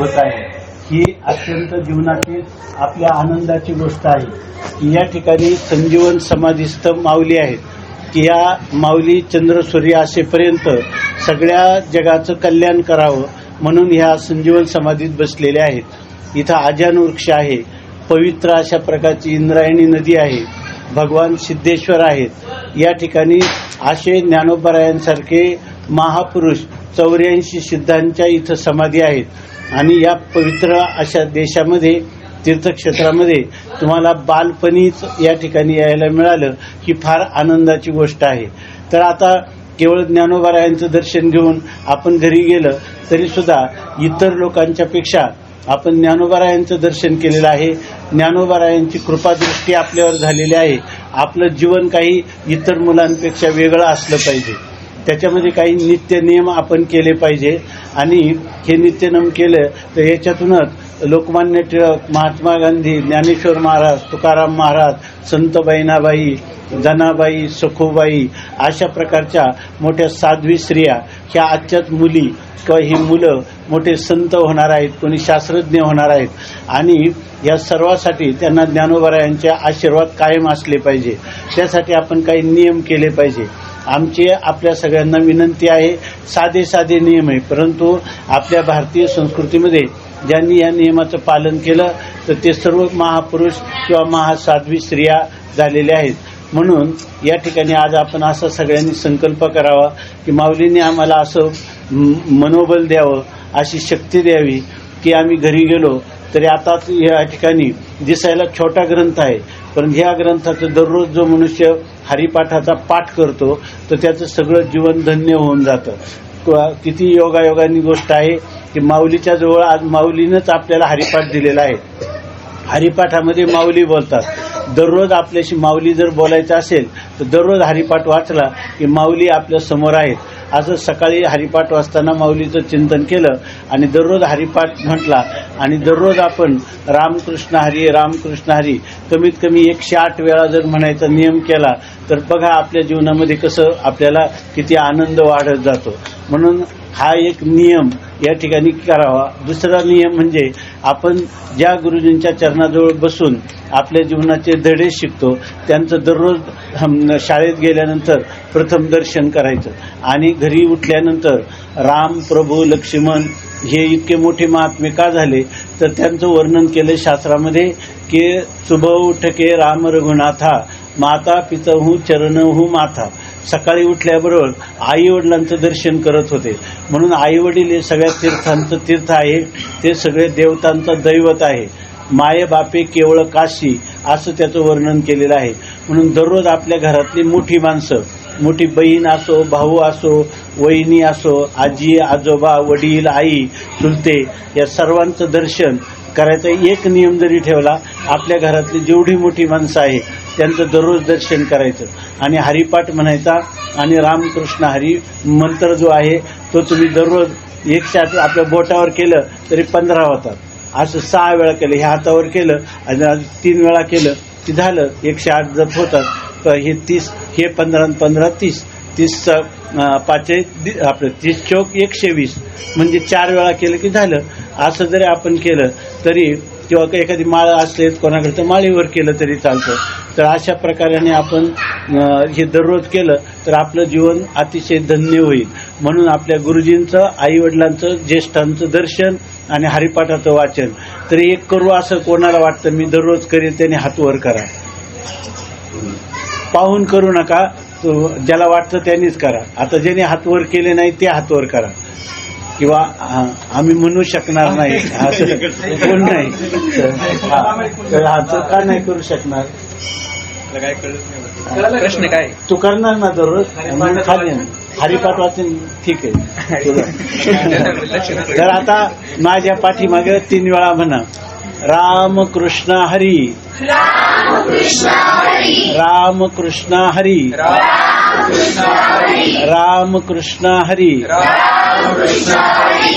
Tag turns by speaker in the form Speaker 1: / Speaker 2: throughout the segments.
Speaker 1: होत आहे. ही अत्यंत जीवनातील आपल्या आनंदाची गोष्ट आहे की या ठिकाणी संजीवन समाधीस्थ माऊली आहेत. की या माऊली चंद्र सूर्य असेपर्यंत सगळ्या जगाचं कल्याण करावं म्हणून ह्या संजीवन समाधीत बसलेल्या आहेत. इथं आजान वृक्ष आहे. पवित्र अशा प्रकारची इंद्रायणी नदी आहे. भगवान सिद्धेश्वर आहेत. या ठिकाणी असे ज्ञानोबरायांसारखे महापुरुष चौऱ्याऐंशी सिद्धांच्या इथं समाधी आहेत. आणि या पवित्र अशा देशामध्ये तीर्थक्षेत्रामध्ये तुम्हाला बालपणीच या ठिकाणी यायला मिळालं ही फार आनंदाची गोष्ट आहे. तर आता केवळ ज्ञानोबारायांचं दर्शन घेऊन आपण घरी गेलं तरी सुद्धा इतर लोकांच्या पेक्षा आपण ज्ञानोबारायांचं दर्शन केलेलं आहे. ज्ञानोबारायांची कृपादृष्टी आपल्यावर झालेली आहे. आपलं जीवन काही इतर मुलांपेक्षा वेगळं असलं पाहिजे. त्याच्यामध्ये काही नित्य नियम आपण केले पाहिजे. आणि हे नित्यनियम केलं तर याच्यातूनच लोकमान्य टिळक महात्मा गांधी ज्ञानेश्वर महाराज तुकाराम महाराज संत बहिणाबाई जनाबाई सखूबाई अशा प्रकारच्या मोठ्या साध्वी स्त्रिया ह्या आजच्याच मुली किंवा ही मुलं मोठे संत होणार आहेत कोणी शास्त्रज्ञ होणार आहेत. आणि या सर्वासाठी त्यांना ज्ञानोबरायांचे आशीर्वाद कायम असले पाहिजे. त्यासाठी आपण काही नियम केले पाहिजे. आमची आपल्या सगळ्यांना विनंती आहे. साधे साधे नियम आहे. परंतु आपल्या भारतीय संस्कृतीमध्ये ज्यांनी या नियमाचं पालन केलं तर ते सर्व महापुरुष किंवा महासाध्वी स्त्रिया झालेल्या आहेत. म्हणून या ठिकाणी आज आपण असा सगळ्यांनी संकल्प करावा की माऊलीने आम्हाला असं मनोबल द्यावं अशी शक्ती द्यावी की आम्ही घरी गेलो तरी आता या ठिकाणी दिसायला छोटा ग्रंथ आहे. पण ह्या ग्रंथाचं दररोज जो मनुष्य हरिपाठाचा पाठ करतो तर त्याचं सगळं जीवन धन्य होऊन जातं. किती योगायोगानी गोष्ट आहे की माऊलीच्या जवळ आज माऊलीनंच आपल्याला हरिपाठ दिलेला आहे. हरिपाठामध्ये माऊली बोलतात. दररोज आपल्याशी माऊली जर बोलायचं असेल तर दररोज हरिपाठ वाचला की माऊली आपल्यासमोर आहेत. असं सकाळी हरिपाठ वाचताना माऊलीचं चिंतन केलं आणि दररोज हरिपाठ म्हटला आणि दररोज आपण रामकृष्ण हरी रामकृष्ण हरी कमीत कमी एकशे आठ वेळा जर म्हणायचा नियम केला तर बघा आपल्या जीवनामध्ये कसं आपल्याला किती आनंद वाढत जातो. म्हणून हा एक नियम या ठिकाणी करावा. दुसरा नियम म्हणजे आपण ज्या गुरुजींच्या चरणाजवळ बसून आपल्या जीवनाचे धडे शिकतो त्यांचं दररोज हम, शाळेत गेल्यानंतर प्रथम दर्शन करायचं. आणि घरी उठल्यानंतर राम प्रभू लक्ष्मण हे इतके मोठे महात्मे का झाले? तर त्यांचं वर्णन केलं शास्त्रामध्ये की शुभ उठके राम रघुनाथा माता पितहू चरणहू माथा सकाळी उठल्याबरोबर आई वडिलांचं दर्शन करत होते. म्हणून आई वडील हे सगळ्या तीर्थांचं तीर्थ आहे. ते सगळे देवतांचं दैवत आहे. माये बापे केवळ काशी असं त्याचं वर्णन केलेलं आहे. म्हणून दररोज आपल्या घरातली मोठी माणसं मोठी बहीण असो भाऊ असो वहिनी असो आजी आजोबा वडील आई चुलते या सर्वांचं दर्शन करायचा एक नियम जरी ठेवला आपल्या घरातली जेवढी मोठी माणसं आहे त्यांचं दररोज दर्शन करायचं. आणि हरिपाठ म्हणायचा आणि रामकृष्ण हरी मंत्र जो आहे तो तुम्ही दररोज एकशे आठ आपल्या बोटावर केलं तरी पंधरा होतात. असं सहा वेळा केलं हे हातावर केलं आणि तीन वेळा केलं की झालं एकशे आठ जप होतात. तर हे तीस हे पंधरा आणि पंधरा तीस. तीस पाचे आपलं तीस चौक एकशे वीस. म्हणजे चार वेळा केलं की झालं. असं जरी आपण केलं तरी किंवा काही एखादी माळ असले कोणाकडे तर माळीवर केलं तरी चालतं. तर अशा प्रकाराने आपण हे दररोज केलं तर आपलं जीवन अतिशय धन्य होईल. म्हणून आपल्या गुरुजींचं आई वडिलांचं ज्येष्ठांचं दर्शन आणि हरिपाठाचं वाचन. तर एक करू असं कोणाला वाटतं मी दररोज करेल त्याने हातवर करा. पाहून करू नका ज्याला वाटतं त्यांनीच करा. आता ज्याने हातवर केले नाही ते हातवर करा. किंवा आम्ही म्हणू शकणार नाही. असं कोण नाही? हा, का नाही करू शकणार.
Speaker 2: प्रश्न काय?
Speaker 1: तू करणार ना दररोज? म्हणून खाली आहे. हरिपाठ वाचन ठीक आहे. तर आता माझ्या पाठीमागे तीन वेळा म्हणा. राम कृष्ण हरी. राम कृष्ण हरी रामकृष्ण हरी.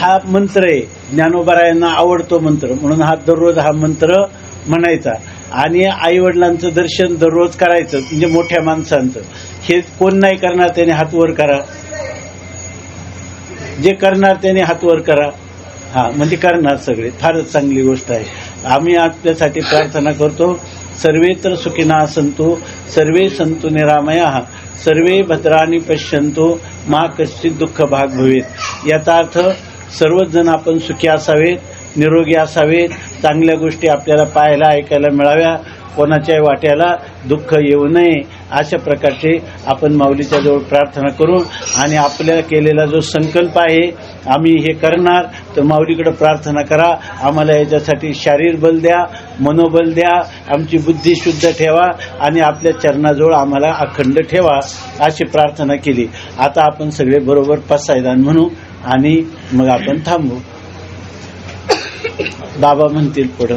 Speaker 1: हा मंत्र आहे. ज्ञानोबरायांना आवडतो मंत्र. म्हणून हा दररोज हा मंत्र म्हणायचा. आणि आई वडिलांचं दर्शन दररोज करायचं. म्हणजे मोठ्या माणसांचं. हे कोण नाही करणार त्याने हातवर करा. जे करणार त्याने हातवर करा.
Speaker 3: हा म्हणजे करणार सगळे. फारच चांगली गोष्ट आहे. आम्ही आपल्यासाठी प्रार्थना करतो. सर्वे तर सुखिना संतो सर्वे संतु निरामया. सर्वे भद्राने पश्यंतो मा कश्चित दुःख भाग भवेत याचा अर्थ सर्वच जण आपण सुखी असावेत निरोगी असावेत चांगल्या गोष्टी आपल्याला पाहायला ऐकायला मिळाव्या कोणाच्याही वाट्याला दुःख येऊ नये. अशा प्रकारचे आपण माऊलीच्या जवळ प्रार्थना करू आणि आपल्या केलेला जो संकल्प आहे आम्ही हे करणार तर माऊलीकडे प्रार्थना करा. आम्हाला याच्यासाठी शारीर बल द्या मनोबल द्या आमची बुद्धी शुद्ध ठेवा आणि आपल्या चरणाजवळ आम्हाला अखंड ठेवा अशी प्रार्थना केली. आता आपण सगळे बरोबर पसायदान म्हणू आणि मग आपण थांबू. बाबा म्हणतील पुढं.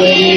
Speaker 3: नामदेव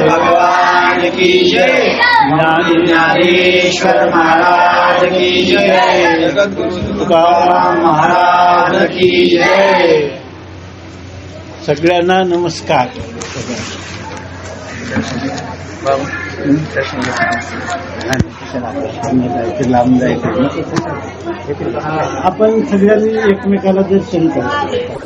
Speaker 3: भगवान की जय। ज्ञानी ज्ञानेश्वर महाराज की जय।
Speaker 2: जगद्गुरु
Speaker 3: तुकाराम महाराज की जय। सगळ्यांना नमस्कार। लांब जायचं आपण सगळ्यांनी एकमेकाला दर्शन करतो